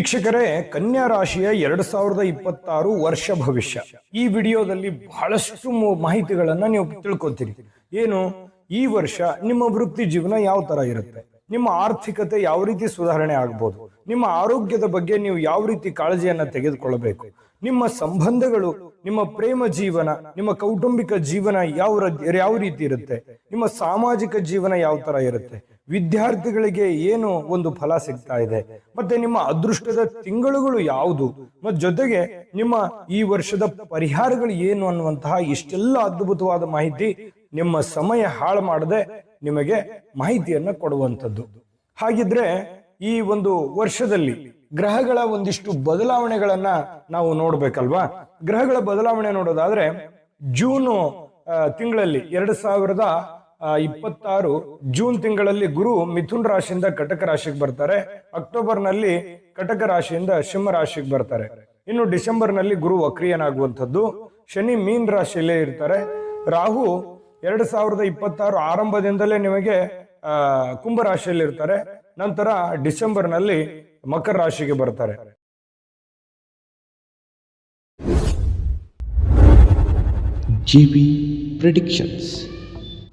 ವೀಕ್ಷಕರೇ, ಕನ್ಯಾ ರಾಶಿಯ ಎರಡ್ ಸಾವಿರದ ಇಪ್ಪತ್ತಾರು ವರ್ಷ ಭವಿಷ್ಯ. ಈ ವಿಡಿಯೋದಲ್ಲಿ ಬಹಳಷ್ಟು ಮಾಹಿತಿಗಳನ್ನ ನೀವು ತಿಳ್ಕೊತೀರಿ. ಏನು? ಈ ವರ್ಷ ನಿಮ್ಮ ವೃತ್ತಿ ಜೀವನ ಯಾವ ತರ ಇರುತ್ತೆ? ನಿಮ್ಮ ಆರ್ಥಿಕತೆ ಯಾವ ರೀತಿ ಸುಧಾರಣೆ ಆಗ್ಬೋದು? ನಿಮ್ಮ ಆರೋಗ್ಯದ ಬಗ್ಗೆ ನೀವು ಯಾವ ರೀತಿ ಕಾಳಜಿಯನ್ನ ತೆಗೆದುಕೊಳ್ಳಬೇಕು? ನಿಮ್ಮ ಸಂಬಂಧಗಳು, ನಿಮ್ಮ ಪ್ರೇಮ ಜೀವನ, ನಿಮ್ಮ ಕೌಟುಂಬಿಕ ಜೀವನ ಯಾವ ಯಾವ ರೀತಿ ಇರುತ್ತೆ? ನಿಮ್ಮ ಸಾಮಾಜಿಕ ಜೀವನ ಯಾವ ತರ ಇರುತ್ತೆ? ವಿದ್ಯಾರ್ಥಿಗಳಿಗೆ ಏನು ಒಂದು ಫಲ ಸಿಗ್ತಾ ಇದೆ? ಮತ್ತೆ ನಿಮ್ಮ ಅದೃಷ್ಟದ ತಿಂಗಳುಗಳು ಯಾವುದು? ಮತ್ತು ಜೊತೆಗೆ ನಿಮ್ಮ ಈ ವರ್ಷದ ಪರಿಹಾರಗಳು ಏನು ಅನ್ನುವಂತಹ ಇಷ್ಟೆಲ್ಲ ಅದ್ಭುತವಾದ ಮಾಹಿತಿ ನಿಮ್ಮ ಸಮಯ ಹಾಳು ಮಾಡದೆ ನಿಮಗೆ ಮಾಹಿತಿಯನ್ನ ಕೊಡುವಂಥದ್ದು. ಹಾಗಿದ್ರೆ ಈ ಒಂದು ವರ್ಷದಲ್ಲಿ ಗ್ರಹಗಳ ಒಂದಿಷ್ಟು ಬದಲಾವಣೆಗಳನ್ನ ನಾವು ನೋಡ್ಬೇಕಲ್ವಾ? ಗ್ರಹಗಳ ಬದಲಾವಣೆ ನೋಡೋದಾದ್ರೆ ಜೂನು ತಿಂಗಳಲ್ಲಿ ಎರಡು ಸಾವಿರದ ಇಪ್ಪತ್ತಾರು ಜೂನ್ ತಿಂಗಳಲ್ಲಿ ಗುರು ಮಿಥುನ್ ರಾಶಿಯಿಂದ ಕಟಕ ರಾಶಿಗೆ ಬರ್ತಾರೆ. ಅಕ್ಟೋಬರ್ನಲ್ಲಿ ಕಟಕ ರಾಶಿಯಿಂದ ಸಿಂಹ ರಾಶಿಗೆ ಬರ್ತಾರೆ. ಇನ್ನು ಡಿಸೆಂಬರ್ನಲ್ಲಿ ಗುರು ವಕ್ರಿಯನಾಗುವಂಥದ್ದು. ಶನಿ ಮೀನ್ ರಾಶಿಯಲ್ಲೇ ಇರ್ತಾರೆ. ರಾಹು ಎರಡ್ ಸಾವಿರದ ಇಪ್ಪತ್ತಾರು ಆರಂಭದಿಂದಲೇ ನಿಮಗೆ ಕುಂಭ ರಾಶಿಯಲ್ಲಿ ಇರ್ತಾರೆ. ನಂತರ ಡಿಸೆಂಬರ್ನಲ್ಲಿ ಮಕರ ರಾಶಿಗೆ ಬರ್ತಾರೆ. ಜಿ ಪ್ರಿಡಿಕ್ಷನ್ಸ್.